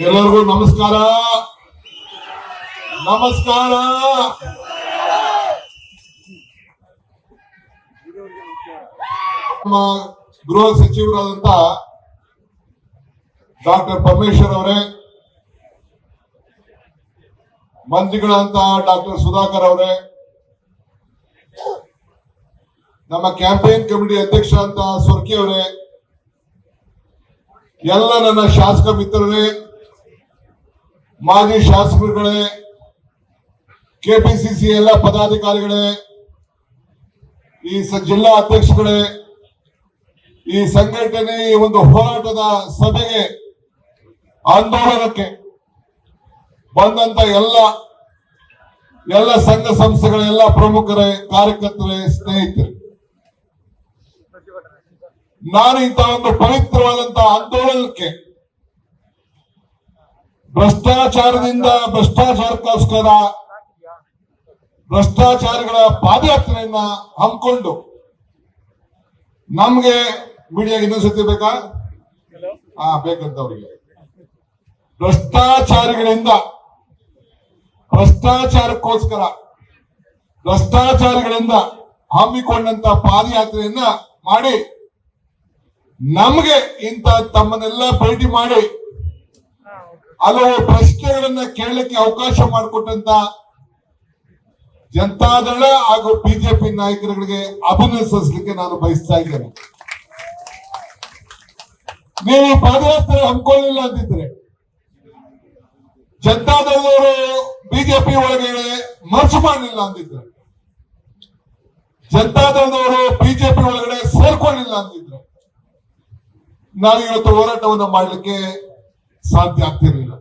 ಎಲ್ಲರಿಗೂ ನಮಸ್ಕಾರ. ನಮಸ್ಕಾರ. ನಮ್ಮ ಗೃಹ ಸಚಿವರಾದಂತ ಡಾಕ್ಟರ್ ಪರಮೇಶ್ವರ್ ಅವರೇ ಮಂತ್ರಿಗಳಂತ ಡಾಕ್ಟರ್ ಸುಧಾಕರ್ ಅವರೇ, ನಮ್ಮ ಕ್ಯಾಂಪೇನ್ ಕಮಿಟಿ ಅಧ್ಯಕ್ಷ ಅಂತ ಸ್ವರ್ಕಿ ಅವರೇ, ಎಲ್ಲ ನನ್ನ ಶಾಸಕ ಮಿತ್ರರೇ ಮಾಜಿ ಶಾಸಕರುಗಳೇ, ಕೆಪಿಸಿಸಿ ಎಲ್ಲ ಪದಾಧಿಕಾರಿಗಳೇ, ಈ ಜಿಲ್ಲಾ ಅಧ್ಯಕ್ಷಗಳೇ, ಈ ಸಂಘಟನೆ ಈ ಒಂದು ಹೋರಾಟದ ಸಭೆಗೆ ಆಂದೋಲನಕ್ಕೆ ಬಂದಂತ ಎಲ್ಲ ಎಲ್ಲ ಸಂಘ ಸಂಸ್ಥೆಗಳ ಎಲ್ಲ ಪ್ರಮುಖರೇ, ಕಾರ್ಯಕರ್ತರೇ, ಸ್ನೇಹಿತರೆ. ನಾನು ಇಂತಹ ಒಂದು ಪವಿತ್ರವಾದಂತಹ ಆಂದೋಲನಕ್ಕೆ ಭ್ರಷ್ಟಾಚಾರದಿಂದ ಭ್ರಷ್ಟಾಚಾರಕ್ಕೋಸ್ಕರ ಭ್ರಷ್ಟಾಚಾರಿಗಳ ಪಾದಯಾತ್ರೆಯನ್ನ ಹಮ್ಮಿಕೊಂಡು ನಮ್ಗೆ ಮೀಡಿಯಾಗೆ ಇನ್ನೊಂದ್ಸತಿ ಬೇಕಾ? ಹಾ ಬೇಕಂತ ಅವರಿಗೆ ಭ್ರಷ್ಟಾಚಾರಿಗಳಿಂದ ಭ್ರಷ್ಟಾಚಾರಕ್ಕೋಸ್ಕರ ಭ್ರಷ್ಟಾಚಾರಿಗಳಿಂದ ಹಮ್ಮಿಕೊಂಡಂತ ಪಾದಯಾತ್ರೆಯನ್ನ ಮಾಡಿ ನಮ್ಗೆ ಇಂತ ತಮ್ಮನ್ನೆಲ್ಲ ಭೇಟಿ ಮಾಡಿ ಹಲವು ಪ್ರಶ್ನೆಗಳನ್ನ ಕೇಳಲಿಕ್ಕೆ ಅವಕಾಶ ಮಾಡಿಕೊಟ್ಟಂತ ಜನತಾದಳ ಹಾಗೂ ಬಿಜೆಪಿ ನಾಯಕರುಗಳಿಗೆ ಅಭಿನಂದಿಸಲಿಕ್ಕೆ ನಾನು ಬಯಸ್ತಾ ಇದ್ದೇನೆ. ನೀವು ಪಾದಯಾತ್ರೆ ಹಮ್ಮಿಕೊಳ್ಳಿಲ್ಲ ಅಂತಿದ್ರೆ ಜನತಾದಳದವರು ಬಿಜೆಪಿ ಒಳಗಡೆ ಮರ್ಜು ಮಾಡಲಿಲ್ಲ ಅಂದಿದ್ರೆ ಜನತಾದಳದವರು ಬಿಜೆಪಿ ಒಳಗಡೆ ಸೇರ್ಕೊಳ್ಳಿಲ್ಲ ಅಂದಿದ್ರೆ ನಾನು ಇವತ್ತು ಹೋರಾಟವನ್ನು ಮಾಡಲಿಕ್ಕೆ ಸಾಧ್ಯ ಆಗ್ತಿರಲಿಲ್ಲ.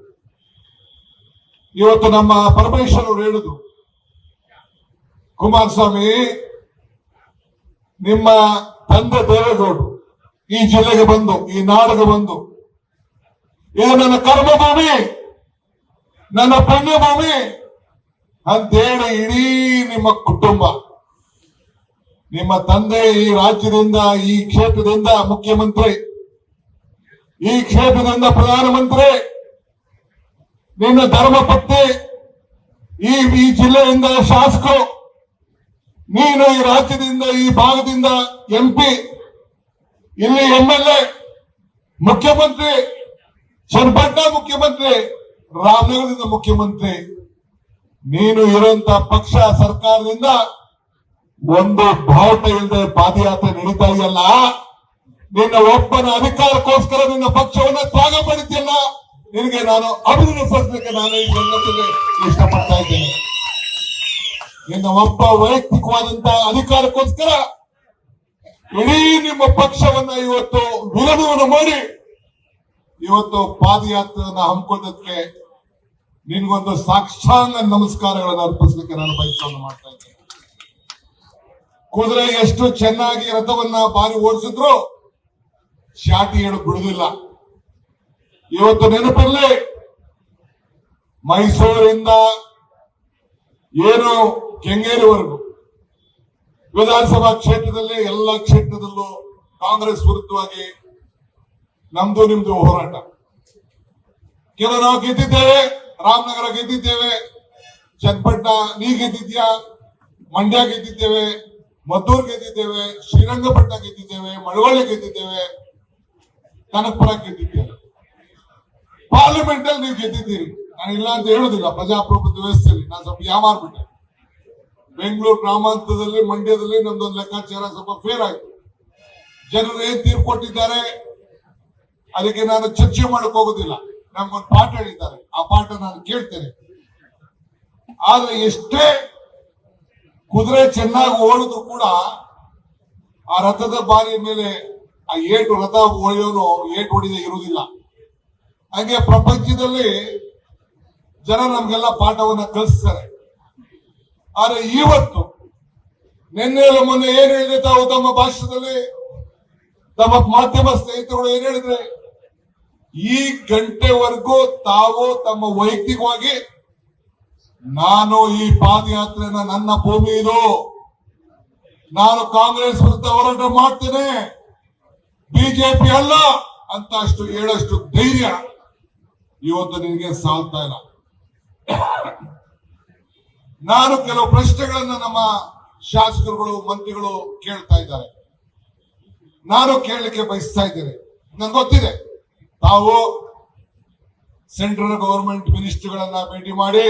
ಇವತ್ತು ನಮ್ಮ ಪರಮೇಶ್ವರವ್ರು ಹೇಳಿದ್ರು ಕುಮಾರಸ್ವಾಮಿ, ನಿಮ್ಮ ತಂದೆ ದೇವೇಗೌಡರು ಈ ಜಿಲ್ಲೆಗೆ ಬಂದು, ಈ ನಾಡಿಗೆ ಬಂದು, ಇದು ನನ್ನ ಕರ್ಮಭೂಮಿ, ನನ್ನ ಪುಣ್ಯಭೂಮಿ ಅಂತೇಳಿ ಇಡೀ ನಿಮ್ಮ ಕುಟುಂಬ, ನಿಮ್ಮ ತಂದೆ ಈ ರಾಜ್ಯದಿಂದ, ಈ ಕ್ಷೇತ್ರದಿಂದ ಮುಖ್ಯಮಂತ್ರಿ ಈ ಕ್ಷೇತ್ರದಿಂದ ಪ್ರಧಾನಮಂತ್ರಿ ನಿನ್ನ ಧರ್ಮಪತ್ನಿ ಈ ಈ ಜಿಲ್ಲೆಯಿಂದ ಶಾಸಕರು, ನೀನು ಈ ರಾಜ್ಯದಿಂದ, ಈ ಭಾಗದಿಂದ ಎಂಪಿ ಇಲ್ಲಿ ಎಂ ಎ ಮುಖ್ಯಮಂತ್ರಿ ಚನ್ನಪಟ್ಟಣ ಮುಖ್ಯಮಂತ್ರಿ ರಾಮನಗರದಿಂದ ಮುಖ್ಯಮಂತ್ರಿ, ನೀನು ಇರುವಂತ ಪಕ್ಷ ಸರ್ಕಾರದಿಂದ ಒಂದು ಬಾವುಟ ಇಲ್ಲದೆ ಪಾದಯಾತ್ರೆ ನಡೀತಾ ಇದೆಯಲ್ಲ? ನಿನ್ನ ಒಬ್ಬನ ಅಧಿಕಾರಕ್ಕೋಸ್ಕರ ನಿನ್ನ ಪಕ್ಷವನ್ನ ತ್ಯಾಗ ಮಾಡಿದ್ಯಲ್ಲ ನಿನಗೆ ನಾನು ಅಭಿನಂದಿಸೋದಕ್ಕೆ ನಾನು ಈ ಜನತೆಗೆ ಇಷ್ಟಪಡ್ತಾ ಇದ್ದೇನೆ. ನಿನ್ನ ಒಬ್ಬ ವೈಯಕ್ತಿಕವಾದಂತಹ ಅಧಿಕಾರಕ್ಕೋಸ್ಕರ ಇಡೀ ನಿಮ್ಮ ಪಕ್ಷವನ್ನ ಇವತ್ತು ವಿರೋಧವನ್ನು ಮಾಡಿ, ಇವತ್ತು ಪಾದಯಾತ್ರೆಯನ್ನ ಹಮ್ಮಿಕೊಂಡಕ್ಕೆ ನಿನ್ಗೊಂದು ಸಾಕ್ಷಾಂಗ ನಮಸ್ಕಾರಗಳನ್ನು ಅರ್ಪಿಸಲಿಕ್ಕೆ ನಾನು ಬಯಸವನ್ನು ಮಾಡ್ತಾ ಇದ್ದೇನೆ. ಕುದುರೆ ಎಷ್ಟು ಚೆನ್ನಾಗಿ ರಥವನ್ನ ಬಾರಿ ಓಡಿಸಿದ್ರು ಶಾಟಿ ಹೇಳು, ಬಿಡುದಿಲ್ಲ. ಇವತ್ತು ನೆನಪಲ್ಲಿ ಮೈಸೂರಿಂದ ಏನು ಕೆಂಗೇರಿವರೆಗೂ ವಿಧಾನಸಭಾ ಕ್ಷೇತ್ರದಲ್ಲಿ ಎಲ್ಲ ಕ್ಷೇತ್ರದಲ್ಲೂ ಕಾಂಗ್ರೆಸ್ ವಿರುದ್ಧವಾಗಿ ನಮ್ದು ನಿಮ್ದು ಹೋರಾಟ. ಕೆಲವು ನಾವು ಗೆದ್ದಿದ್ದೇವೆ, ರಾಮನಗರ ಗೆದ್ದಿದ್ದೇವೆ ಚನ್ನಪಟ್ಟಣ ನೀ ಗೆದ್ದಿದ್ಯಾ? ಮಂಡ್ಯ ಗೆದ್ದಿದ್ದೇವೆ, ಮದ್ದೂರ್ ಗೆದ್ದಿದ್ದೇವೆ ಶ್ರೀರಂಗಪಟ್ಟಣ ಗೆದ್ದಿದ್ದೇವೆ, ಮಳವಳ್ಳಿ ಗೆದ್ದಿದ್ದೇವೆ. ಕನಕಪುರ ಗೆದ್ದಿದ್ದೀರಿ ಪಾರ್ಲಿಮೆಂಟ್ ಅಲ್ಲಿ ನೀವು ಗೆದ್ದಿದ್ದೀರಿ. ನಾನು ಇಲ್ಲ ಅಂತ ಹೇಳುದಿಲ್ಲ. ಪ್ರಜಾಪ್ರಭುತ್ವ ವ್ಯವಸ್ಥೆಯಲ್ಲಿ ನಾನು ಸ್ವಲ್ಪ ಯಾಮಾರ್ಬಿಟ್ಟೆ ಬೆಂಗಳೂರು ಗ್ರಾಮಾಂತರದಲ್ಲಿ, ಮಂಡ್ಯದಲ್ಲಿ ನಮ್ದೊಂದು ಲೆಕ್ಕಾಚಾರ ಸ್ವಲ್ಪ ಫೇರ್ ಆಯ್ತು. ಜನರು ಏನ್ ತೀರ್ಪು ಕೊಟ್ಟಿದ್ದಾರೆ? ಅದಕ್ಕೆ ನಾನು ಚರ್ಚೆ ಮಾಡಕ್ ಹೋಗುದಿಲ್ಲ. ನಮ್ಗೊಂದು ಪಾಠ ಹೇಳಿದ್ದಾರೆ. ಆ ಪಾಠ ನಾನು ಕೇಳ್ತೇನೆ. ಆದ್ರೆ ಎಷ್ಟೇ ಕುದುರೆ ಚೆನ್ನಾಗಿ ಓಡಿದ್ರು ಕೂಡ ಆ ರಥದ ಬಾರಿಯ ಮೇಲೆ ಆ ಏಟು ರಥ ಒಡೆಯೋನು ಏಟು ಹೊಡಿದೆ ಇರುವುದಿಲ್ಲ. ಹಾಗೆ ಪ್ರಪಂಚದಲ್ಲಿ ಜನ ನಮ್ಗೆಲ್ಲ ಪಾಠವನ್ನ ಕಲಿಸ್ತಾರೆ. ಆದ್ರೆ ಇವತ್ತು ನಿನ್ನೆ ಮೊನ್ನೆ ಏನ್ ಹೇಳಿದ್ರೆ ತಾವು ತಮ್ಮ ಭಾಷಣದಲ್ಲಿ, ತಮ್ಮ ಮಾಧ್ಯಮ ಸ್ನೇಹಿತರು ಏನ್ ಹೇಳಿದ್ರೆ, ಈ ಗಂಟೆವರೆಗೂ ತಾವು ತಮ್ಮ ವೈಯಕ್ತಿಕವಾಗಿ, ನಾನು ಈ ಪಾದಯಾತ್ರೆನ ನನ್ನ ಭೂಮಿ ಇದು ನಾನು ಕಾಂಗ್ರೆಸ್ ವಿರುದ್ಧ ಹೋರಾಟ ಮಾಡ್ತೇನೆ. ಬಿಜೆಪಿ ಅಲ್ಲ ಅಂತ ಅಷ್ಟು ಹೇಳಷ್ಟು ಧೈರ್ಯ ಇವತ್ತು ನಿನಗೆ ಸಾಲ್ತಾ ಇಲ್ಲ. ನಾನು ಕೆಲವು ಪ್ರಶ್ನೆಗಳನ್ನು ನಮ್ಮ ಶಾಸಕರುಗಳು, ಮಂತ್ರಿಗಳು ಕೇಳ್ತಾ ಇದ್ದಾರೆ. ನಾನು ಕೇಳಲಿಕ್ಕೆ ಬಯಸ್ತಾ ಇದ್ದೇನೆ. ನನ್ಗೆ ಗೊತ್ತಿದೆ. ತಾವು ಸೆಂಟ್ರಲ್ ಗವರ್ಮೆಂಟ್ ಮಿನಿಸ್ಟರ್ಗಳನ್ನ ಭೇಟಿ ಮಾಡಿ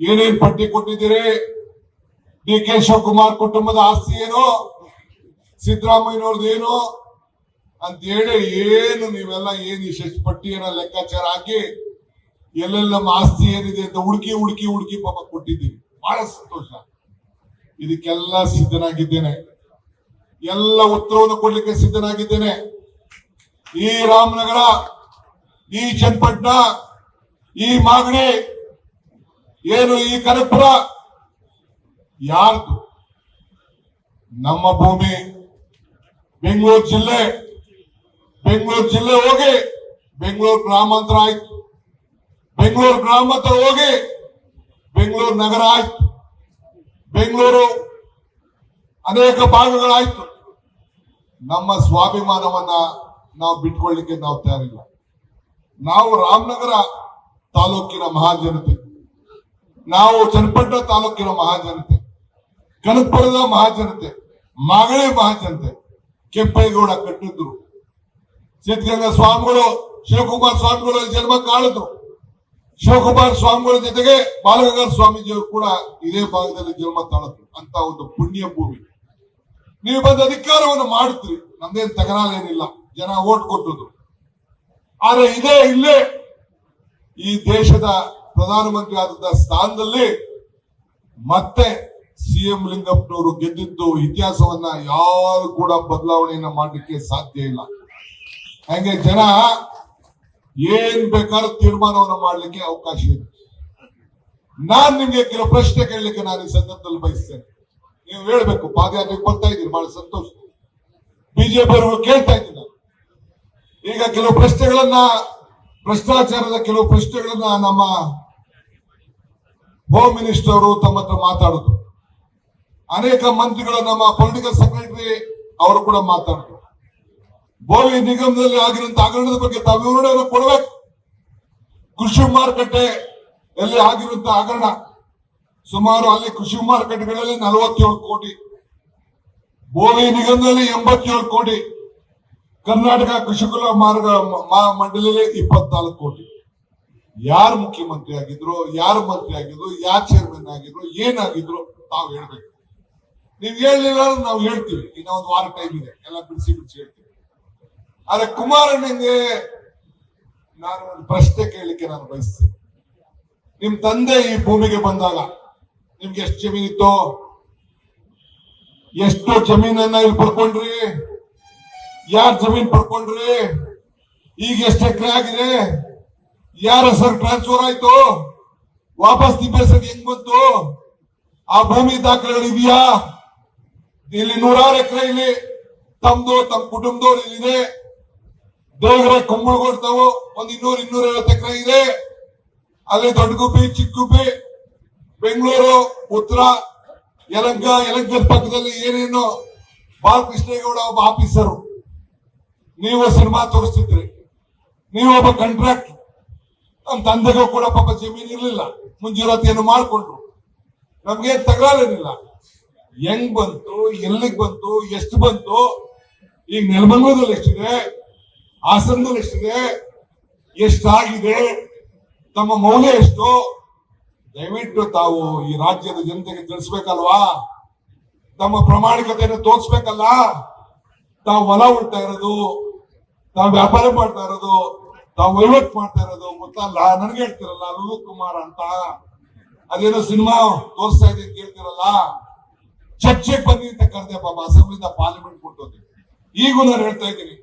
ಏನೇನ್ ಪಟ್ಟಿ ಕೊಟ್ಟಿದ್ದೀರಿ? ಡಿ ಕೆ ಶಿವಕುಮಾರ್ ಕುಟುಂಬದ ಆಸ್ತಿ ಏನು? ಸಿದ್ದರಾಮಯ್ಯನವ್ರದ್ದು ಏನು? ಅಂತ ಹೇಳಿ ಏನು ನೀವೆಲ್ಲ ಏನ್ ಇಷ್ಟು ಪಟ್ಟಿಯನ್ನ ಲೆಕ್ಕಾಚಾರ ಹಾಕಿ ಎಲ್ಲೆಲ್ಲ ಆಸ್ತಿ ಏನಿದೆ ಅಂತ ಹುಡುಕಿ ಹುಡುಕಿ ಹುಡುಕಿ ಪಾಪ ಕೊಟ್ಟಿದ್ದೀವಿ ಬಹಳ ಸಂತೋಷ. ಇದಕ್ಕೆಲ್ಲ ಸಿದ್ಧನಾಗಿದ್ದೇನೆ. ಎಲ್ಲ ಉತ್ತರವನ್ನು ಕೊಡ್ಲಿಕ್ಕೆ ಸಿದ್ಧನಾಗಿದ್ದೇನೆ. ಈ ರಾಮನಗರ, ಈ ಚನ್ನಪಟ್ಟಣ, ಈ ಮಾಗಡಿ, ಏನು ಈ ಕನಕಪುರ, ಯಾರ್ದು? ನಮ್ಮ ಭೂಮಿ, ಬೆಂಗಳೂರು ಜಿಲ್ಲೆ. ಬೆಂಗಳೂರು ಜಿಲ್ಲೆ ಹೋಗಿ, ಬೆಂಗಳೂರು ಗ್ರಾಮಾಂತರ ಆಯ್ತು. ಬೆಂಗಳೂರು ಗ್ರಾಮಾಂತರ ಹೋಗಿ, ಬೆಂಗಳೂರು ನಗರ ಆಯ್ತು. ಬೆಂಗಳೂರು ಅನೇಕ ಭಾಗಗಳಾಯ್ತು. ನಮ್ಮ ಸ್ವಾಭಿಮಾನವನ್ನ ನಾವು ಬಿಟ್ಕೊಳ್ಳಿಕ್ಕೆ ನಾವು ತಯಾರಿಲ್ಲ. ನಾವು ರಾಮನಗರ ತಾಲೂಕಿನ ಮಹಾಜನತೆ. ನಾವು ಚನ್ನಪಟ್ಟಣ ತಾಲೂಕಿನ ಮಹಾಜನತೆ. ಕನಕಪುರದ ಮಹಾಜನತೆ. ಮಾಗಳಿ ಮಹಾಜನತೆ. ಕೆಂಪೇಗೌಡ ಕಟ್ಟಿದ್ರು. ಸಿದ್ಧಗಂಗಾ ಸ್ವಾಮಿಗಳು, ಶಿವಕುಮಾರ ಸ್ವಾಮಿಗಳು ಜನ್ಮ ಕಾಳಿದ್ರು ಶಿವಕುಮಾರ ಸ್ವಾಮಿಗಳ ಜೊತೆಗೆ ಬಾಲಗಂಗಾ ಸ್ವಾಮೀಜಿಯವರು ಕೂಡ ಇದೇ ಭಾಗದಲ್ಲಿ ಜನ್ಮ ತಾಳಿದ್ರು ಅಂತ ಒಂದು ಪುಣ್ಯ ಭೂಮಿ. ನೀವು ಬಂದ ಅಧಿಕಾರವನ್ನು ಮಾಡುತ್ತೀರಿ. ನಮ್ದೇನ್ ತಗರಾಲೇನಿಲ್ಲ ಜನ ಓಟ್ ಕೊಟ್ಟದ್ರು ಆದ್ರೆ ಇದೇ ಇಲ್ಲೇ ಈ ದೇಶದ ಪ್ರಧಾನಮಂತ್ರಿ ಆದಂತ ಸ್ಥಾನದಲ್ಲಿ ಮತ್ತೆ ಸಿಎಂ ಲಿಂಗಪ್ಪನವರು ಗೆದ್ದಿದ್ದು ಇತಿಹಾಸವನ್ನ ಯಾರು ಕೂಡ ಬದಲಾವಣೆಯನ್ನ ಮಾಡಲಿಕ್ಕೆ ಸಾಧ್ಯ ಇಲ್ಲ. ಹಾಗೆ ಜನ ಏನ್ ಬೇಕಾದ್ರೂ ತೀರ್ಮಾನವನ್ನು ಮಾಡ್ಲಿಕ್ಕೆ ಅವಕಾಶ ಇದೆ. ನಾನ್ ನಿಮ್ಗೆ ಕೆಲವು ಪ್ರಶ್ನೆ ಕೇಳಲಿಕ್ಕೆ ನಾನು ಈ ಸಂದರ್ಭದಲ್ಲಿ ಬಯಸ್ತೇನೆ. ನೀವು ಹೇಳ್ಬೇಕು, ಪಾದಯಾತ್ರೆಗೆ ಬರ್ತಾ ಇದ್ದೀರಿ, ಬಹಳ ಸಂತೋಷ. ಬಿಜೆಪಿ ಅವರು ಕೇಳ್ತಾ ಇದ್ದೀನಿ. ಈಗ ಕೆಲವು ಪ್ರಶ್ನೆಗಳನ್ನ, ಭ್ರಷ್ಟಾಚಾರದ ಕೆಲವು ಪ್ರಶ್ನೆಗಳನ್ನ ನಮ್ಮ ಹೋಮ್ ಮಿನಿಸ್ಟರ್ ಅವರು ತಮ್ಮ ಹತ್ರ ಮಾತಾಡಿದ್ರು ಅನೇಕ ಮಂತ್ರಿಗಳು ನಮ್ಮ ಪೊಲಿಟಿಕಲ್ ಸೆಕ್ರೆಟರಿ ಅವರು ಕೂಡ ಮಾತಾಡಿದ್ರು ಬೋವಿ ನಿಗಮದಲ್ಲಿ ಆಗಿರುವಂತ ಹಗರಣದ ಬಗ್ಗೆ ತಾವು ವಿವರಣೆಯನ್ನು ಕೊಡಬೇಕು. ಕೃಷಿ ಮಾರುಕಟ್ಟೆ ಎಲ್ಲಿ ಆಗಿರುವಂತ ಹಗರಣ ಸುಮಾರು ಅಲ್ಲಿ ಕೃಷಿ ಮಾರುಕಟ್ಟೆಗಳಲ್ಲಿ ನಲವತ್ತೇಳು ಕೋಟಿ ಭೋವಿ ನಿಗಮದಲ್ಲಿ ಎಂಬತ್ತೇಳು ಕೋಟಿ, ಕರ್ನಾಟಕ ಕೃಷಿಕುಲ ಮಾರ್ಗ ಮ- ಮಂಡಳಿಯಲ್ಲಿ ಇಪ್ಪತ್ನಾಲ್ಕು ಕೋಟಿ. ಯಾರು ಮುಖ್ಯಮಂತ್ರಿ ಆಗಿದ್ರು, ಯಾರು ಮಂತ್ರಿ ಆಗಿದ್ರು, ಯಾರು ಚೇರ್ಮನ್ ಆಗಿದ್ರು, ಏನಾಗಿದ್ರು ತಾವು ಹೇಳ್ಬೇಕು. ನೀವು ಹೇಳಲಿಲ್ಲ ನಾವು ಹೇಳ್ತೀವಿ. ಇನ್ನೊಂದು ವಾರ ಟೈಮ್ ಇದೆ. ಎಲ್ಲ ಬಿಡಿಸಿ ಬಿಡಿಸಿ ಹೇಳ್ತೀವಿ. ಆದ್ರೆ ಕುಮಾರಣ್ಣಂಗೆ ನಾನು ಒಂದು ಪ್ರಶ್ನೆ ಕೇಳಲಿಕ್ಕೆ ನಾನು ಬಯಸ್ತೇನೆ. ನಿಮ್ ತಂದೆ ಈ ಭೂಮಿಗೆ ಬಂದಾಗ ನಿಮ್ಗೆ ಎಷ್ಟು ಜಮೀನಿತ್ತು ಎಷ್ಟು ಜಮೀನನ್ನ ಇಲ್ಲಿ ಪಡ್ಕೊಂಡ್ರಿ? ಯಾರ್ ಜಮೀನ್ ಪಡ್ಕೊಂಡ್ರಿ? ಈಗ ಎಷ್ಟು ಎಕರೆ ಆಗಿದೆ? ಯಾರ ಹೆಸರು ಟ್ರಾನ್ಸ್ಫರ್ ಆಯ್ತು? ವಾಪಸ್ ನಿಮ್ಮ ಹೆಂಗ್ ಬಂತು? ಆ ಭೂಮಿ ದಾಖಲೆಗಳು ಇದೆಯಾ? ಇಲ್ಲಿ ನೂರಾರು ಎಕರೆ ಇಲ್ಲಿ. ತಮ್ದು ತಮ್ಮ ಕುಟುಂಬದವ್ರು ಇಲ್ಲಿದೆ. ದೇವರ ಕುಂಬಳಗೊಡ್ತಾವು ಒಂದ್ ಇನ್ನೂರ್ ಇನ್ನೂರ ಐವತ್ತು ಎಕರೆ ಇದೆ. ಅಲ್ಲಿ ದೊಡ್ಡ ಗುಬ್ಬಿ ಚಿಕ್ಕ ಗುಬ್ಬಿ ಬೆಂಗಳೂರು, ಉತ್ತರ ಯಲಂಕ ಯಲಂಕದ ಪಕ್ಕದಲ್ಲಿ ಏನೇನು ಬಾಲಕೃಷ್ಣೇಗೌಡ ಒಬ್ಬ ಆಫೀಸರು. ನೀವು ಸಿನಿಮಾ ತೋರಿಸ್ತಿದ್ರಿ. ನೀವು ಒಬ್ಬ ಕಾಂಟ್ರಾಕ್ಟ್ ನಮ್ಮ ತಂದೆಗೂ ಕೂಡ ಪಾಪ ಜಮೀನು ಇರಲಿಲ್ಲ. ಮುಂಜೂರಾತಿಯನ್ನು ಮಾಡಿಕೊಂಡ್ರು. ನಮ್ಗೆ ತಗರಾಲೇನಿಲ್ಲ ಹೆಂಗ್ ಬಂತು, ಎಲ್ಲಿಗೆ ಬಂತು, ಎಷ್ಟು ಬಂತು? ಈಗ ನೆಲಮಂಗಲದಲ್ಲಿ ಎಷ್ಟಿದೆ? ಹಾಸನದಲ್ಲಿ ಎಷ್ಟಿದೆ? ಎಷ್ಟಾಗಿದೆ? ತಮ್ಮ ಮೌಲ್ಯ ಎಷ್ಟು? ದಯವಿಟ್ಟು ತಾವು ಈ ರಾಜ್ಯದ ಜನತೆಗೆ ತಿಳಿಸ್ಬೇಕಲ್ವಾ? ತಮ್ಮ ಪ್ರಾಮಾಣಿಕತೆಯನ್ನು ತೋರಿಸ್ಬೇಕಲ್ಲ? ತಾವು ಹೊಲ ಉಳ್ತಾ ಇರೋದು, ತಾವು ವ್ಯಾಪಾರ ಮಾಡ್ತಾ ಇರೋದು, ತಾವು ವಹಿವಾಟು ಮಾಡ್ತಾ ಇರೋದು, ಗೊತ್ತಲ್ಲ? ನನ್ಗೆ ಹೇಳ್ತಿರಲ್ಲ ಲುಲು ಕುಮಾರ್ ಅಂತ. ಅದೇನೋ ಸಿನಿಮಾ ತೋರಿಸ್ತಾ ಇದೆ ಅಂತ ಹೇಳ್ತಿರಲ್ಲ? ಚರ್ಚೆಗೆ ಬನ್ನಿ ಅಂತ ಕರೆದೆ ಬಾಬಾ ಅಸೆಂಬ್ಲಿಂದ ಪಾರ್ಲಿಮೆಂಟ್ ಕೊಟ್ಟೋದು. ಈಗೂ ನಾನು ಹೇಳ್ತಾ ಇದ್ದೀನಿ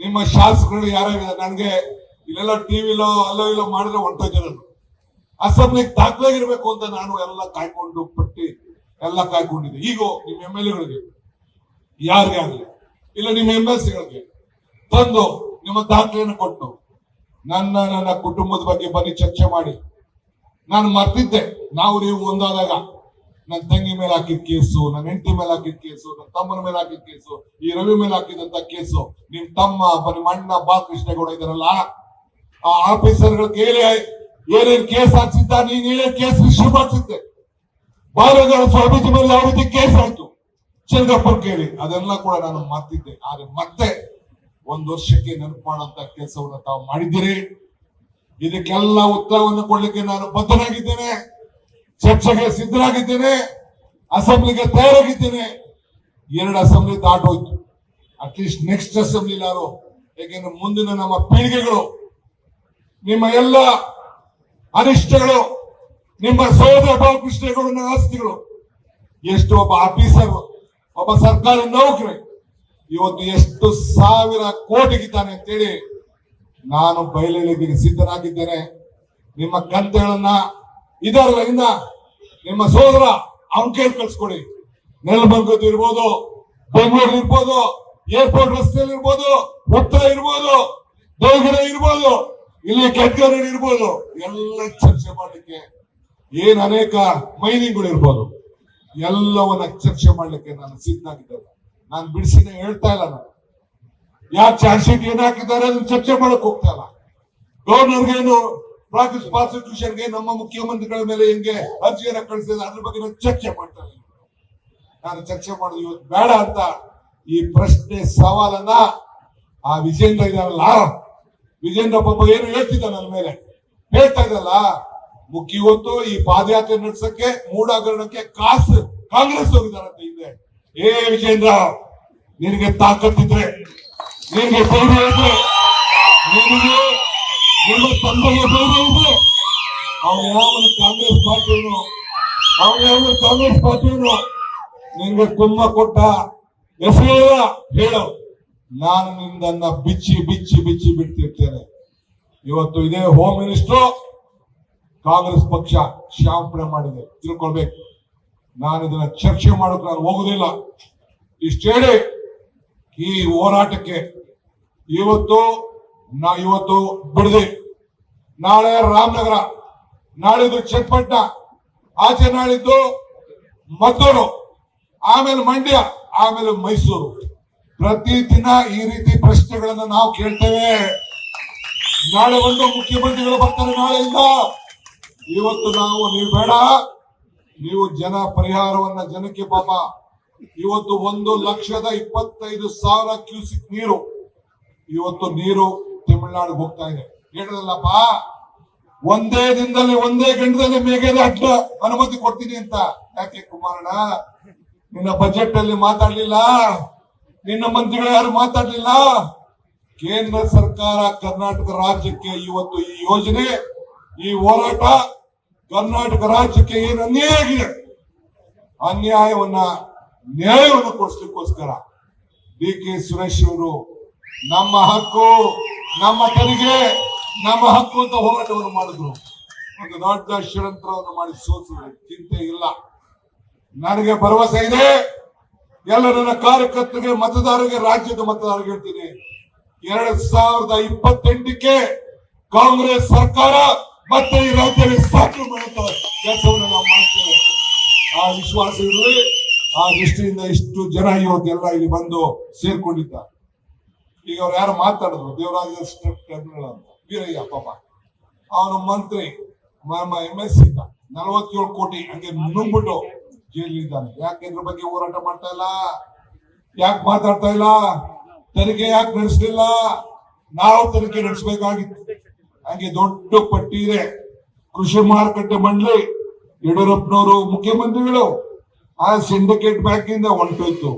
ನಿಮ್ಮ ಶಾಸಕರು ಯಾರಾಗಿದೆ ನನಗೆ ಇಲ್ಲೆಲ್ಲ ಟಿವಿಲೋ ಅಲ್ಲೋ ಇಲ್ಲೋ ಮಾಡಿದ್ರೆ ಹೊಂಟೋಗಿರೋದು ಅಸೆಂಬ್ಲಿಗೆ ದಾಖಲಾಗಿರ್ಬೇಕು ಅಂತ ನಾನು ಎಲ್ಲ ಕಾಯ್ಕೊಂಡು ಪಟ್ಟಿ ಎಲ್ಲ ಕಾಯ್ಕೊಂಡಿದ್ದೆ. ಈಗ ನಿಮ್ಮ ಎಂ ಎಲ್ ಎಗಳಿಗೆ ಯಾರಿಗೆ ಆಗಲಿ? ಇಲ್ಲ ನಿಮ್ಮ ಎಂ ಎಲ್ ಸಿಗಳಿಗೆ ತಂದು ನಿಮ್ಮ ದಾಖಲೆಯನ್ನು ಕೊಟ್ಟು ನನ್ನ ನನ್ನ ಕುಟುಂಬದ ಬಗ್ಗೆ ಬನ್ನಿ ಚರ್ಚೆ ಮಾಡಿ. ನಾನು ಮರ್ತಿದ್ದೆ. ನಾವು ನೀವು ಒಂದಾದಾಗ. ನನ್ನ ತಂಗಿ ಮೇಲೆ ಹಾಕಿದ ಕೇಸು ನನ್ನ ಹೆಂಡತಿ ಮೇಲೆ ಹಾಕಿದ ಕೇಸು ನನ್ನ ತಮ್ಮನ ಮೇಲೆ ಹಾಕಿದ ಕೇಸು, ಈ ರವಿ ಮೇಲೆ ಹಾಕಿದಂತ ಕೇಸು, ನಿಮ್ ತಮ್ಮ, ಬರಿ ಮಣ್ಣ ಬಾಲಕೃಷ್ಣೇಗೌಡ ಇದಾರಲ್ಲ ಆ ಆಫೀಸರ್ಗಳ ಕೇಳಿ, ಏನೇನ್ ಕೇಸ್ ಹಾಕ್ಸಿದ್ದ, ನೀನ್ ಏನೇನ್ ಕೇಸ್ ರಿಸೀವ್ ಮಾಡಿಸಿದ್ದೆ. ಬಾಲಗಳ ಸ್ವಾಮೀಜಿ ಮೇಲೆ ಯಾವ ರೀತಿ ಕೇಸ್ ಆಯ್ತು? ಚಂದ್ರಪ್ಪ ಕೇಳಿ, ಅದೆಲ್ಲ ಕೂಡ ನಾನು ಮರ್ತಿದ್ದೆ. ಆದ್ರೆ ಮತ್ತೆ ಒಂದು ವರ್ಷಕ್ಕೆ ನೆನಪು ಮಾಡುವಂತ ಕೆಲಸವನ್ನು ತಾವು ಮಾಡಿದ್ದೀರಿ. ಇದಕ್ಕೆಲ್ಲ ಉತ್ತರವನ್ನು ಕೊಡ್ಲಿಕ್ಕೆ ನಾನು ಬದ್ಧನಾಗಿದ್ದೇನೆ. ಚರ್ಚೆಗೆ ಸಿದ್ಧರಾಗಿದ್ದೇನೆ, ಅಸೆಂಬ್ಲಿಗೆ ತಯಾರಾಗಿದ್ದೇನೆ. ಎರಡು ಅಸೆಂಬ್ಲಿ ದಾಟೋಯ್ತು. ಅಟ್ಲೀಸ್ಟ್ ನೆಕ್ಸ್ಟ್ ಅಸೆಂಬ್ಲಿ ನಾನು ಯಾಕೆಂದ್ರೆ ಮುಂದಿನ ನಮ್ಮ ಪೀಳಿಗೆಗಳು, ನಿಮ್ಮ ಎಲ್ಲ ಅನಿಷ್ಟಗಳು, ನಿಮ್ಮ ಸೋದರ ನನ್ನ ಆಸ್ತಿಗಳು, ಎಷ್ಟು ಒಬ್ಬ ಆಫೀಸರ್, ಒಬ್ಬ ಸರ್ಕಾರಿ ನೌಕರಿ, ಇವತ್ತು ಎಷ್ಟು ಸಾವಿರ ಕೋಟಿಗಿದ್ದಾನೆ ಅಂತೇಳಿ ನಾನು ಬಯಲಿಗೆ ಸಿದ್ಧನಾಗಿದ್ದೇನೆ. ನಿಮ್ಮ ಕಂತೆಗಳನ್ನ ಇದರಲ್ಲ ಇನ್ನ ನಿಮ್ಮ ಸೋದರ ಅವನ ಕೈ ಕಳ್ಸ್ಕೊಡಿ ಇರ್ಬೋದು ಬೆಂಗಳೂರು ಇರ್ಬೋದು ಏರ್ಪೋರ್ಟ್ ರಸ್ತೆಯಲ್ಲಿ ಇರ್ಬೋದು, ಉತ್ತರ ಇರ್ಬೋದು ದೇವಗಿರಿ ಇರ್ಬೋದು, ಇಲ್ಲಿ ಕೆಟ್ಟಗರೆ ಇರ್ಬೋದು, ಎಲ್ಲ ಚರ್ಚೆ ಮಾಡಲಿಕ್ಕೆ ಏನ್ ಅನೇಕ ಮೈನಿಂಗ್ಗಳು ಇರ್ಬೋದು. ಎಲ್ಲವನ್ನ ಚರ್ಚೆ ಮಾಡ್ಲಿಕ್ಕೆ ನಾನು ಸಿದ್ಧನಾಗಿದ್ದೇನೆ. ನಾನು ಬಿಡಿಸಿನ ಹೇಳ್ತಾ ಇಲ್ಲ ನಾನು. ಯಾರು ಚಾರ್ಜ್ ಶೀಟ್ ಏನ್ ಹಾಕಿದ್ದಾರೆ ಅದನ್ನ ಚರ್ಚೆ ಮಾಡಕ್ ಹೋಗ್ತಾ ಇಲ್ಲ. ಗವರ್ನರ್ಗೇನು ಪ್ರಾಸಿಕ್ಯೂಷನ್ಗೆ ನಮ್ಮ ಮುಖ್ಯಮಂತ್ರಿಗಳ ಮೇಲೆ ಹೆಂಗೆ ಅರ್ಜಿಯನ್ನು ಕಳಿಸಿದ ಅದ್ರ ಬಗ್ಗೆ ಚರ್ಚೆ ಮಾಡ್ತಾರೆ ನಾನು ಚರ್ಚೆ ಮಾಡೋದು ಇವತ್ತು ಬೇಡ ಅಂತ ಈ ಪ್ರಶ್ನೆ ಸವಾಲನ್ನ ಆ ವಿಜೇಂದ್ರ ಇದಾರಲ್ಲ, ವಿಜೇಂದ್ರ ಪಾಪ ಏನು ಹೇಳ್ತಿದ್ದ ನನ್ನ ಮೇಲೆ? ಹೇಳ್ತಾ ಇದ್ದಲ್ಲ ಮುಖ್ಯ ಇವತ್ತು ಈ ಪಾದಯಾತ್ರೆ ನಡೆಸಕ್ಕೆ ಮೂಡಾಗರಣಕ್ಕೆ ಕಾಸು, ಕಾಂಗ್ರೆಸ್ ಹೋಗಿದಾರಂತೆ ಹಿಂದೆ. ಏ ವಿಜೇಂದ್ರ, ನಿನಗೆ ತಾಕತ್ತಿದ್ರೆ, ನಿನಗೆ ನಿನಗೆ ನಿಮ್ಮ ತಂದೆಗೆ ಧೈರ್ಯ ಇದ್ರೆ ಅವನು ಕಾಂಗ್ರೆಸ್ ಪಾರ್ಟಿಯವನು ಅವನು ಯಾವನು ಕಾಂಗ್ರೆಸ್ ಪಾರ್ಟಿಯವನು ನಿನ್ಗೆ ಕುಮ್ಮ ಕೊಟ್ಟ ಹೆಸರು ಹೇಳು. ನಾನು ನಿಂದನ್ನ ಬಿಚ್ಚಿ ಬಿಚ್ಚಿ ಬಿಚ್ಚಿ ಬಿಡ್ತಿರ್ತೇನೆ. ಇವತ್ತು ಇದೇ ಹೋಮ್ ಮಿನಿಸ್ಟರ್ ಕಾಂಗ್ರೆಸ್ ಪಕ್ಷ ಕ್ಷಾಪಣೆ ಮಾಡಿದೆ. ತಿಳ್ಕೊಳ್ಬೇಕು. ನಾನು ಇದನ್ನ ಚರ್ಚೆ ಮಾಡೋಕೆ ನಾನು ಹೋಗುದಿಲ್ಲ. ಇಷ್ಟು ಹೇಳಿ ಈ ಹೋರಾಟಕ್ಕೆ ಇವತ್ತು ನಾ ಇವತ್ತು ಬಿಡದೆ. ನಾಳೆ ರಾಮನಗರ, ನಾಳಿದ್ದು ಚನ್ನಪಟ್ಟಣ ಆಚೆ ನಾಳಿದ್ದು ಮದ್ದೂರು, ಆಮೇಲೆ ಮಂಡ್ಯ, ಆಮೇಲೆ ಮೈಸೂರು. ಪ್ರತಿದಿನ ಈ ರೀತಿ ಪ್ರಶ್ನೆಗಳನ್ನ ನಾವು ಕೇಳ್ತೇವೆ. ನಾಳೆ ಒಂದು ಮುಖ್ಯಮಂತ್ರಿಗಳು ಬರ್ತಾರೆ ನಾಳೆಯಿಂದ. ಇವತ್ತು ನಾವು, ನೀವು ಬೇಡ. ನೀವು ಜನ ಪರಿಹಾರವನ್ನ ಜನಕ್ಕೆ ಪಾಪ. ಇವತ್ತು ಒಂದು ಲಕ್ಷದ ಇಪ್ಪತ್ತೈದು ಸಾವಿರ ಕ್ಯೂಸಿಕ್ ನೀರು. ಇವತ್ತು ನೀರು ತಮಿಳುನಾಡಿಗೆ ಹೋಗ್ತಾ ಇದೆ. ಹೇಳಿದಲ್ಲಪ್ಪ ಒಂದೇ ದಿನದಲ್ಲಿ, ಒಂದೇ ಗಂಟದಲ್ಲಿ ಮೇಘದ ಅಡ್ಡ ಅನುಮತಿ ಕೊಡ್ತೀನಿ ಅಂತ. ಯಾಕೆ ಕುಮಾರಣ್ಣ? ನಿನ್ನ ಬಜೆಟ್ ಅಲ್ಲಿ ಮಾತಾಡ್ಲಿಲ್ಲ? ನಿನ್ನ ಮಂತ್ರಿಗಳು ಯಾರು ಮಾತಾಡ್ಲಿಲ್ಲ? ಕೇಂದ್ರ ಸರ್ಕಾರ ಕರ್ನಾಟಕ ರಾಜ್ಯಕ್ಕೆ ಇವತ್ತು ಈ ಯೋಜನೆ, ಈ ಹೋರಾಟ ಕರ್ನಾಟಕ ರಾಜ್ಯಕ್ಕೆ ಏನು ಅನ್ಯಾಯ ಆಗಿದೆ? ಅನ್ಯಾಯವನ್ನ ನ್ಯಾಯವನ್ನು ಕೊಡಿಸ್ಲಿಕ್ಕೋಸ್ಕರ ಡಿ ಕೆ ಸುರೇಶ್ ಅವರು ನಮ್ಮ ಹಕ್ಕು, ನಮ್ಮ ತೆರಿಗೆ, ನಮ್ಮ ಹಕ್ಕು ಅಂತ ಹೋರಾಟವನ್ನು ಮಾಡಿದ್ರು. ಒಂದು ದೊಡ್ಡ ಷಡ್ಯಂತ್ರವನ್ನು ಮಾಡಿ ಸೋತಿದ್ರು. ಚಿಂತೆ ಇಲ್ಲ. ನನಗೆ ಭರವಸೆ ಇದೆ. ಎಲ್ಲ ನನ್ನ ಕಾರ್ಯಕರ್ತರಿಗೆ, ಮತದಾರರಿಗೆ, ರಾಜ್ಯದ ಮತದಾರರಿಗೆ ಹೇಳ್ತೀನಿ. ಎರಡ್ ಸಾವಿರದ ಇಪ್ಪತ್ತೆಂಟಕ್ಕೆ ಕಾಂಗ್ರೆಸ್ ಸರ್ಕಾರ ಮತ್ತೆ ಈ ರಾಜ್ಯದಲ್ಲಿ ಸಾಕು ಮಾಡುತ್ತ ಕೆಲಸವನ್ನು ನಾವು ಮಾಡ್ತೇವೆ. ಆ ವಿಶ್ವಾಸ ಇರಲಿ. ಆ ದೃಷ್ಟಿಯಿಂದ ಇಷ್ಟು ಜನ ಇವತ್ತೆಲ್ಲ ಇಲ್ಲಿ ಬಂದು ಸೇರ್ಕೊಂಡಿದ್ದಾರೆ. ಈಗ ಅವ್ರು ಯಾರು ಮಾತಾಡಿದ್ರು ದೇವರಾಜ ಟರ್ಮಿನಲ್ ಅಂತ. ವೀರಯ್ಯ, ಪಾಪ. ಅವನು ಮಂತ್ರಿ ಎಂ ಎಸ್ ಇದ್ದ ನಲ್ವತ್ತೇಳು ಕೋಟಿ ಹಂಗೆ ನುಂಗ್ಬಿಟ್ಟು ಜೈಲಿದ್ದಾನೆ ಯಾಕೆ ಇದ್ರ ಬಗ್ಗೆ ಹೋರಾಟ ಮಾಡ್ತಾ ಇಲ್ಲ? ಯಾಕೆ ಮಾತಾಡ್ತಾ ಇಲ್ಲ? ತನಿಖೆ ಯಾಕೆ ನಡೆಸಲಿಲ್ಲ? ನಾವು ತನಿಖೆ ನಡೆಸಬೇಕಾಗಿತ್ತು. ಹಂಗೆ ದೊಡ್ಡ ಪಟ್ಟಿ ಇದೆ ಕೃಷಿ ಮಾರುಕಟ್ಟೆ ಮಂಡಳಿ, ಯಡಿಯೂರಪ್ಪನವರು, ಮುಖ್ಯಮಂತ್ರಿಗಳು, ಆ ಸಿಂಡಿಕೇಟ್ ಬ್ಯಾಂಕ್ ಇಂದ ಹೊಂಟೋಯ್ತು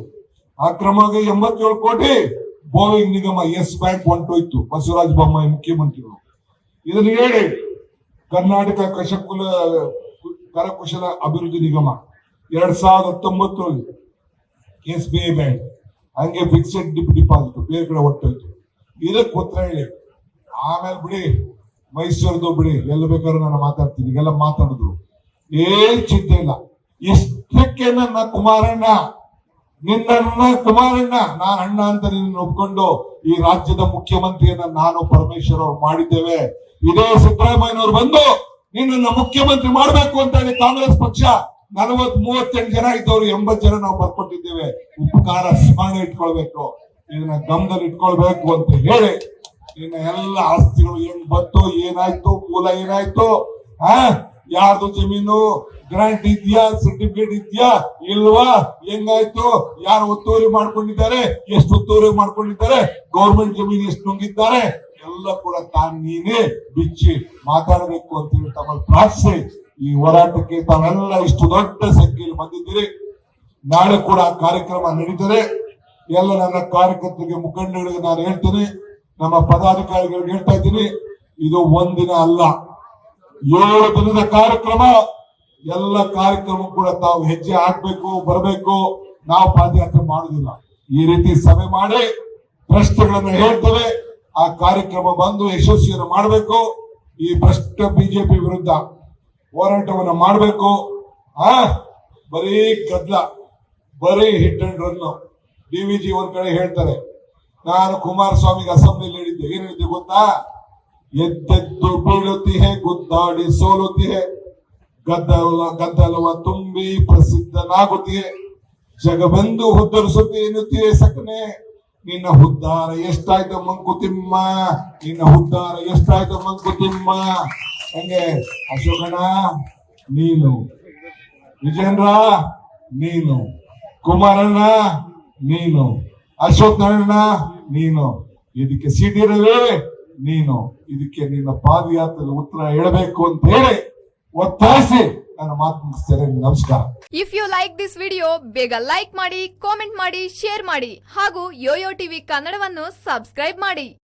ಅಕ್ರಮವಾಗಿ ಎಂಬತ್ತೇಳು ಕೋಟಿ ಬೋವಿಂಗ್ ನಿಗಮ ಎಸ್ ಬ್ಯಾಂಕ್ ಹೊಂಟೋಯ್ತು ಬಸವರಾಜ ಬೊಮ್ಮಾಯಿ ಮುಖ್ಯಮಂತ್ರಿಗಳು ಇದನ್ನು ಹೇಳಿ, ಕರ್ನಾಟಕ ಕಶಕುಲ, ಕರಕುಶಲ ಅಭಿವೃದ್ಧಿ ನಿಗಮ ಎರಡ್ ಸಾವಿರದ ಹತ್ತೊಂಬತ್ತರಲ್ಲಿ ಎಸ್ ಬಿ ಐ ಬ್ಯಾಂಕ್ ಹಂಗೆ ಫಿಕ್ಸೆಡ್ ಡಿಪಾಸಿಟ್ ಬೇರೆ ಕಡೆ ಹೊಟ್ಟೋಯ್ತು ಇದಕ್ಕೆ ಉತ್ತರ ಹೇಳಿ. ಆಮೇಲೆ ಬಿಡಿ, ಮೈಸೂರದು ಬಿಡಿ, ಎಲ್ಲ ಬೇಕಾದ್ರೂ ನಾನು ಮಾತಾಡ್ತೀನಿ. ಎಲ್ಲ ಮಾತಾಡಿದ್ರು ಏನ್ ಚಿಂತೆ ಇಲ್ಲ. ಇಷ್ಟಕ್ಕೆ ನನ್ನ ಕುಮಾರಣ್ಣ. ನಿನ್ನ ಕುಮಾರಣ್ಣ ನಾನು ಅಣ್ಣ ಅಂತ ನಿನ್ನ ಒಪ್ಕೊಂಡು ಈ ರಾಜ್ಯದ ಮುಖ್ಯಮಂತ್ರಿಯನ್ನ ನಾನು ಪರಮೇಶ್ವರ್ ಅವ್ರು ಮಾಡಿದ್ದೇವೆ. ಇದೇ ಸಿದ್ದರಾಮಯ್ಯನವ್ರು ಬಂದು ನಿನ್ನ ಮುಖ್ಯಮಂತ್ರಿ ಮಾಡಬೇಕು ಅಂತ ಹೇಳಿ ಕಾಂಗ್ರೆಸ್ ಪಕ್ಷ ನಲವತ್ ಮೂವತ್ತೆಂಟು ಜನ ಇದ್ದವ್ರು ಎಂಬತ್ ಜನ ನಾವು ಬರ್ಕೊಟ್ಟಿದ್ದೇವೆ. ಉಪಕಾರ ಸ್ಮರಣೆ ಇಟ್ಕೊಳ್ಬೇಕು. ಇದನ್ನ ಗಮನದಲ್ಲಿ ಇಟ್ಕೊಳ್ಬೇಕು ಅಂತ ಹೇಳಿ ನಿನ್ನ ಎಲ್ಲ ಆಸ್ತಿಗಳು ಏನ್ ಬಂತು, ಏನಾಯ್ತು ಕೂಲ ಏನಾಯ್ತು, ಆ? ಯಾರ್ದು ಜಮೀನು? ಗ್ರಾಂಟ್ ಇದೆಯಾ? ಸರ್ಟಿಫಿಕೇಟ್ ಇದೆಯಾ? ಇಲ್ವಾ? ಹೆಂಗಾಯ್ತು? ಯಾರು ಒತ್ತುವರಿ ಮಾಡ್ಕೊಂಡಿದ್ದಾರೆ? ಎಷ್ಟು ಒತ್ತುವರಿ ಮಾಡ್ಕೊಂಡಿದ್ದಾರೆ? ಗೌರ್ಮೆಂಟ್ ಜಮೀನು ಎಷ್ಟು ನುಂಗಿದ್ದಾರೆ? ಎಲ್ಲ ಕೂಡ ತಾನು ನೀನೇ ಬಿಚ್ಚಿ ಮಾತಾಡಬೇಕು ಅಂತ ಹೇಳಿ ತಮ್ಮಲ್ಲಿ ಪ್ರಾರ್ಥಿಸಿ. ಈ ಹೋರಾಟಕ್ಕೆ ತಾವೆಲ್ಲ ಇಷ್ಟು ದೊಡ್ಡ ಸಂಖ್ಯೆಯಲ್ಲಿ ಬಂದಿದ್ದೀರಿ. ನಾಳೆ ಕೂಡ ಕಾರ್ಯಕ್ರಮ ನಡೀತದೆ. ಎಲ್ಲ ನನ್ನ ಕಾರ್ಯಕರ್ತರಿಗೆ ಮುಖಂಡಗಳಿಗೆ ನಾನು ಹೇಳ್ತೀನಿ. ನಮ್ಮ ಪದಾಧಿಕಾರಿಗಳಿಗೆ ಹೇಳ್ತಾ ಇದ್ದೀನಿ. ಇದು ಒಂದಿನ ಅಲ್ಲ. ಏಳು ದಿನದ ಕಾರ್ಯಕ್ರಮ, ಎಲ್ಲ ಕಾರ್ಯಕ್ರಮ ಕೂಡ ತಾವು ಹೆಜ್ಜೆ ಹಾಕ್ಬೇಕು, ಬರಬೇಕು. ನಾವು ಪಾದಯಾತ್ರೆ ಮಾಡುದಿಲ್ಲ ಈ ರೀತಿ ಸಭೆ ಮಾಡಿ ಪ್ರಶ್ನೆಗಳನ್ನು ಹೇಳ್ತೇವೆ. ಆ ಕಾರ್ಯಕ್ರಮ ಬಂದು ಯಶಸ್ವಿಯನ್ನು ಮಾಡಬೇಕು. ಈ ಭ್ರಷ್ಟ ಬಿಜೆಪಿ ವಿರುದ್ಧ ಹೋರಾಟವನ್ನು ಮಾಡಬೇಕು. ಆ, ಬರೀ ಗದ್ದಲ ಬರೀ hit and run D V G ಒಂದ್ ಕಡೆ ಹೇಳ್ತಾರೆ. ನಾನು ಕುಮಾರಸ್ವಾಮಿಗೆ ಅಸೆಂಬ್ಲಿಯಲ್ಲಿ ಹೇಳಿದ್ದೆ ಏನ್ ಹೇಳಿದ್ದೆ ಗೊತ್ತಾ? ಎದ್ದೆದ್ದು ಬೀಳುತ್ತಿಹೆ ಗುದ್ದಾಡಿ ಸೋಲುತ್ತಿಹೆ ಗದ್ದಲ ಗದ್ದಲವ ತುಂಬಿ ಪ್ರಸಿದ್ಧನಾಗುತ್ತಿಹೆ ಜಗವೆಂದು ಹುದ್ದರಿಸುತ್ತೆ ಎನ್ನುತ್ತಿದೆ ಸಕನೆ ನಿನ್ನ ಹುದ್ದಾರ ಎಷ್ಟಾಯ್ತು ಮಂಕುತಿಮ್ಮ? ನಿನ್ನ ಹುದ್ದಾರ ಎಷ್ಟಾಯ್ತು ಮಂಕುತಿಮ್ಮ? ಹಂಗೆ? ಅಶೋಕಣ ನೀನು. ವಿಜೇಂದ್ರ ನೀನು. ಕುಮಾರಣ್ಣ, ನೀನು. ನಾರಾಯಣ ನೀನು. ಇದಕ್ಕೆ ಸೀಟ್ ರವಿ ನೀನು ಇದಕ್ಕೆ ನಿನ್ನ ಪಾದಯಾತ್ರೆ ಉತ್ತರ ಹೇಳಬೇಕು ಅಂತ ಹೇಳಿ ಒತ್ತಾಯಿಸಿ ನನ್ನ ಮಾತು ಮುಗಿಸ್ತೇನೆ ನಮಸ್ಕಾರ. If you like this video ಬೇಗ ಲೈಕ್ ಮಾಡಿ ಕಾಮೆಂಟ್ ಮಾಡಿ ಶೇರ್ ಮಾಡಿ ಹಾಗೂ ಯೋಯೋ ಟಿವಿ ಕನ್ನಡವನ್ನು ಸಬ್ಸ್ಕ್ರೈಬ್ ಮಾಡಿ.